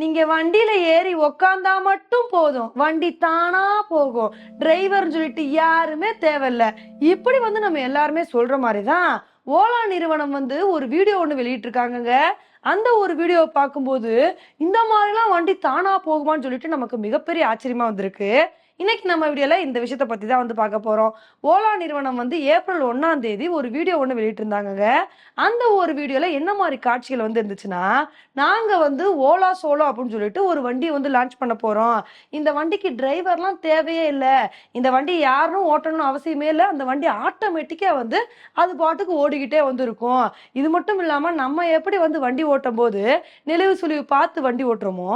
நீங்க வண்டியில ஏறி உக்காந்தா மட்டும் போதும். வண்டி தானா போகும். டிரைவர்னு சொல்லிட்டு யாருமே தேவையில்ல. இப்படி வந்து நம்ம எல்லாருமே சொல்ற மாதிரி தான் ஓலா நிறுவனம் வந்து ஒரு வீடியோ ஒன்று வெளியிட்டிருக்காங்கங்க. அந்த ஒரு வீடியோவை பார்க்கும்போது இந்த மாதிரிலாம் வண்டி தானா போகுமான்னு சொல்லிட்டு நமக்கு மிகப்பெரிய ஆச்சரியமா வந்திருக்கு. இன்னைக்கு நம்ம வீடியோல இந்த விஷயத்த பத்தி தான் வந்து பார்க்க போறோம். ஓலா நிறுவனம் வந்து ஏப்ரல் ஒன்னாம் தேதி ஒரு வீடியோ ஒன்று வெளியிட்டிருந்தாங்க அந்த ஒரு வீடியோல என்ன மாதிரி காட்சிகள் வந்து இருந்துச்சுன்னா நாங்க வந்து ஓலா சோலோ அப்படின்னு சொல்லிட்டு ஒரு வண்டியை வந்து லான்ச் பண்ண போறோம். இந்த வண்டிக்கு டிரைவர்லாம் தேவையே இல்லை. இந்த வண்டி யாரும் ஓட்டணும்னு அவசியமே இல்லை. அந்த வண்டி ஆட்டோமேட்டிக்கா வந்து அது பாட்டுக்கு ஓடிக்கிட்டே வந்து இருக்கும் இது மட்டும் இல்லாம நம்ம எப்படி வந்து வண்டி ஓட்டும் போது நிலவு சுழிவு பார்த்து வண்டி ஓட்டுறோமோ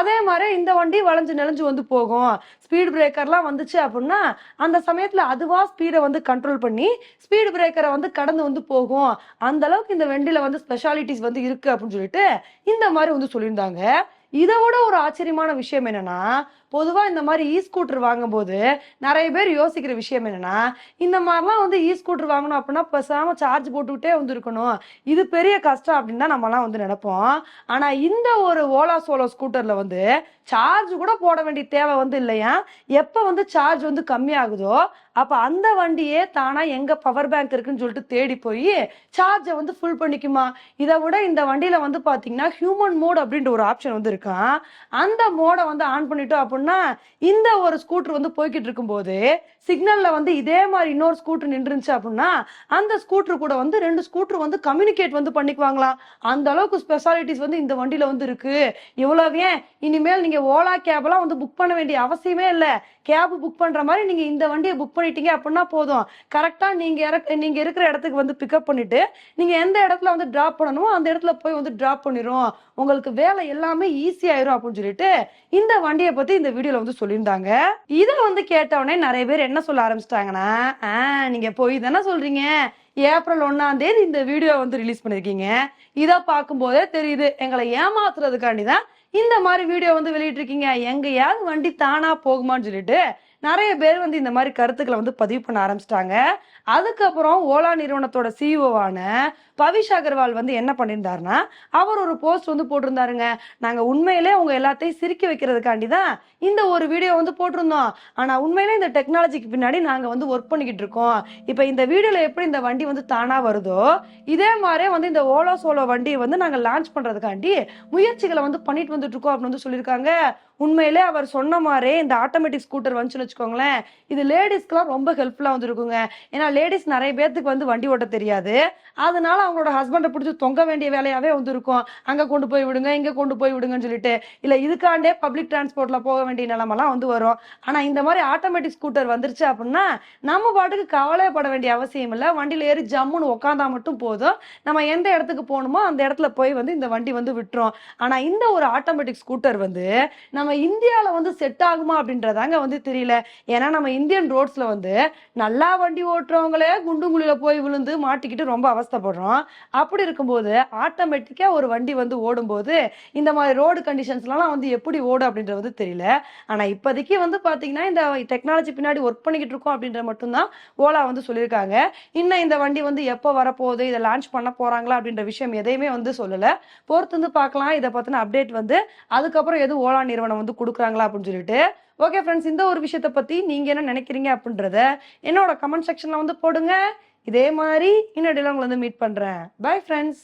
அதே மாதிரி இந்த வண்டி வளைஞ்சு நெளிஞ்சு வந்து போகும். ஸ்பீட் பிரேக் பிரேக்கர்லாம் வந்துச்சு அப்படின்னா அந்த சமயத்தில் அதுவாக ஸ்பீடை வந்து கண்ட்ரோல் பண்ணி ஸ்பீடு பிரேக்கரை வந்து கடந்து வந்து போகும். அந்த அளவுக்கு இந்த வெண்டில வந்து ஸ்பெஷாலிட்டிஸ் வந்து இருக்கு அப்படின்னு சொல்லிட்டு இந்த மாதிரி வந்து சொல்லியிருந்தாங்க. இதை விட ஒரு ஆச்சரியமான விஷயம் என்னன்னா பொதுவா இந்த மாதிரி இ ஸ்கூட்டர் வாங்கும்போது நிறைய பேர் யோசிக்கிற விஷயம் என்னன்னா இந்த மாதிரிலாம் வந்து இ ஸ்கூட்டர் வாங்கணும் அப்படின்னா பேசாம சார்ஜ் போட்டுக்கிட்டே வந்து இருக்கணும் இது பெரிய கஷ்டம் அப்படின்னு தான் நம்மலாம் வந்து நினைப்போம். ஆனா இந்த ஒரு ஓலா சோலோ ஸ்கூட்டர்ல வந்து சார்ஜ் கூட போட வேண்டிய தேவை வந்து இல்லையா? எப்ப வந்து சார்ஜ் வந்து கம்மியாகுதோ அப்ப அந்த வண்டியே தானா எங்க பவர் பேங்க் இருக்குன்னு சொல்லிட்டு தேடி போய் சார்ஜை வந்து ஃபுல் பண்ணிக்குமா? இதை விட இந்த வண்டியில வந்து பாத்தீங்கன்னா ஹியூமன் மோட் அப்படின்ற ஒரு ஆப்ஷன் வந்து இருக்கான் அந்த மோடை வந்து ஆன் பண்ணிட்டோம் அப்படின்னா இந்த ஒரு ஸ்கூட்டர் வந்து போய்கிட்டு இருக்கும்போது சிக்னல்ல வந்து இதே மாதிரி இன்னொரு ஸ்கூட்டர் நின்றுச்சு அப்படின்னா அந்த ஸ்கூட்டர் கூட வந்து ரெண்டு ஸ்கூட்டர் வந்து கம்யூனிகேட் வந்து பண்ணிக்குவாங்களாம் அந்த அளவுக்கு ஸ்பெஷாலிட்டிஸ் வந்து இந்த வண்டியில வந்து இருக்கு. இவ்வளவு ஏன்? இனிமேல் நீங்க ஓலா கேப்லாம் வந்து புக் பண்ண வேண்டிய அவசியமே இல்லை. கேப் புக் பண்ற மாதிரி நீங்க இந்த வண்டியை புக் பண்ணி பண்ணிட்டீங்க அப்படின்னா போதும். கரெக்டாக நீங்கள் இறக்க- நீங்கள் இருக்கிற இடத்துக்கு வந்து பிக்கப் பண்ணிட்டு நீங்கள் எந்த இடத்துல வந்து ட்ராப் பண்ணணுமோ அந்த இடத்துல போய் வந்து ட்ராப் பண்ணிடும் உங்களுக்கு வேலை எல்லாமே ஈஸி ஆயிரும் அப்படின்னு சொல்லிட்டு இந்த வண்டியை பத்தி இந்த வீடியோல வந்து சொல்லியிருந்தாங்க. இதை வந்து கேட்டவுடனே நிறைய பேர் என்ன சொல்ல ஆரம்பிச்சிட்டாங்கன்னா ஆஹ் நீங்க போய் தானே சொல்றீங்க? ஏப்ரல் ஒன்னாம் தேதி இந்த வீடியோ வந்து ரிலீஸ் பண்ணிருக்கீங்க. இதை பார்க்கும்போதே தெரியுது எங்களை ஏமாத்துறதுக்காண்டி தான் இந்த மாதிரி வீடியோ வந்து வெளியிட்டிருக்கீங்க. எங்கேயாவது வண்டி தானா போகுமான்னு சொல்லிட்டு நிறைய பேர் வந்து இந்த மாதிரி கருத்துக்களை வந்து பதிவு பண்ண ஆரம்பிச்சிட்டாங்க. அதுக்கப்புறம் ஓலா நிறுவனத்தோட சிஇஓவான பவிஷ் அகர்வால் வந்து என்ன பண்ணியிருந்தாருன்னா அவர் ஒரு போஸ்ட் வந்து போட்டிருந்தாருங்க. நாங்கள் உண்மையிலே உங்க எல்லாத்தையும் சிரிக்க வைக்கிறதுக்காண்டி தான் இந்த ஒரு வீடியோ வந்து போட்டிருந்தோம். ஆனால் உண்மையிலே இந்த டெக்னாலஜிக்கு பின்னாடி நாங்கள் வந்து ஒர்க் பண்ணிக்கிட்டு இருக்கோம். இப்போ இந்த வீடியோவில் எப்படி இந்த வண்டி வந்து தானாக வருதோ இதே மாதிரியே வந்து இந்த ஓலா சோலோ வண்டியை வந்து நாங்கள் லான்ச் பண்ணுறதுக்காண்டி முயற்சிகளை வந்து பண்ணிட்டு வந்துட்டு இருக்கோம் அப்படின்னு வந்து சொல்லியிருக்காங்க. உண்மையிலே அவர் சொன்ன மாதிரி இந்த ஆட்டோமேட்டிக் ஸ்கூட்டர் வந்துச்சுன்னு வச்சுக்கோங்களேன். இது லேடிஸ்க்குலாம் ரொம்ப ஹெல்ப்ஃபுல்லாக வந்துருக்குங்க. ஏன்னா லேடிஸ் நிறைய பேர்த்துக்கு வந்து வண்டி ஓட்ட தெரியாது. அதனால அவங்களோட ஹஸ்பண்டை பிடிச்சி தொங்க வேண்டிய வேலையாகவே வந்துருக்கும். அங்கே கொண்டு போய் விடுங்க இங்கே கொண்டு போய் விடுங்கன்னு சொல்லிட்டு. இல்லை இதுக்காண்டே பப்ளிக் டிரான்ஸ்போர்ட்டில் போக வேண்டிய நிலமெல்லாம் வந்து வரும். ஆனால் இந்த மாதிரி ஆட்டோமேட்டிக் ஸ்கூட்டர் வந்துருச்சு அப்படின்னா நம்ம பாட்டுக்கு கவலைப்பட வேண்டிய அவசியம் இல்லை. வண்டியில் ஏறி ஜம்முன்னு உட்காந்தா மட்டும் போதும். நம்ம எந்த இடத்துக்கு போகணுமோ அந்த இடத்துல போய் வந்து இந்த வண்டி வந்து விட்டுரும். ஆனால் இந்த ஒரு ஆட்டோமேட்டிக் ஸ்கூட்டர் வந்து நம்ம நம்ம இந்தியாவில் வந்து செட் ஆகுமா அப்படின்றதாங்க வந்து தெரியல. ஏன்னா நம்ம இந்தியன் ரோட்ஸில் வந்து நல்லா வண்டி ஓட்டுறவங்களே குண்டு போய் விழுந்து மாட்டிக்கிட்டு ரொம்ப அவஸ்தைப்படுறோம். அப்படி இருக்கும்போது ஆட்டோமேட்டிக்காக ஒரு வண்டி வந்து ஓடும்போது இந்த மாதிரி ரோடு கண்டிஷன்ஸ்லாம் வந்து எப்படி ஓடும் அப்படின்றது வந்து தெரியல. ஆனால் இப்போதைக்கு வந்து பார்த்தீங்கன்னா இந்த டெக்னாலஜி பின்னாடி ஒர்க் பண்ணிக்கிட்டு இருக்கோம் அப்படின்றது மட்டும்தான் ஓலா வந்து சொல்லியிருக்காங்க. இன்னும் இந்த வண்டி வந்து எப்போ வரப்போகுது இதை லான்ச் பண்ண போகிறாங்களா அப்படின்ற விஷயம் எதையுமே வந்து சொல்லலை. பொறுத்து வந்து பார்க்கலாம். இதை பற்றின அப்டேட் வந்து அதுக்கப்புறம் எதுவும் ஓலா நிறுவனம் வந்து கொடுக்குறாங்களா அப்படின்னு சொல்லிட்டு. ஓகே ஃப்ரெண்ட்ஸ் இந்த ஒரு விஷயத்தை பத்தி நீங்க என்ன நினைக்கிறீங்க அப்படின்றத என்னோட கமெண்ட் செக்ஷன்ல வந்து போடுங்க. இதே மாதிரி இன்னடியில் உங்களை வந்து மீட் பண்றேன். Bye friends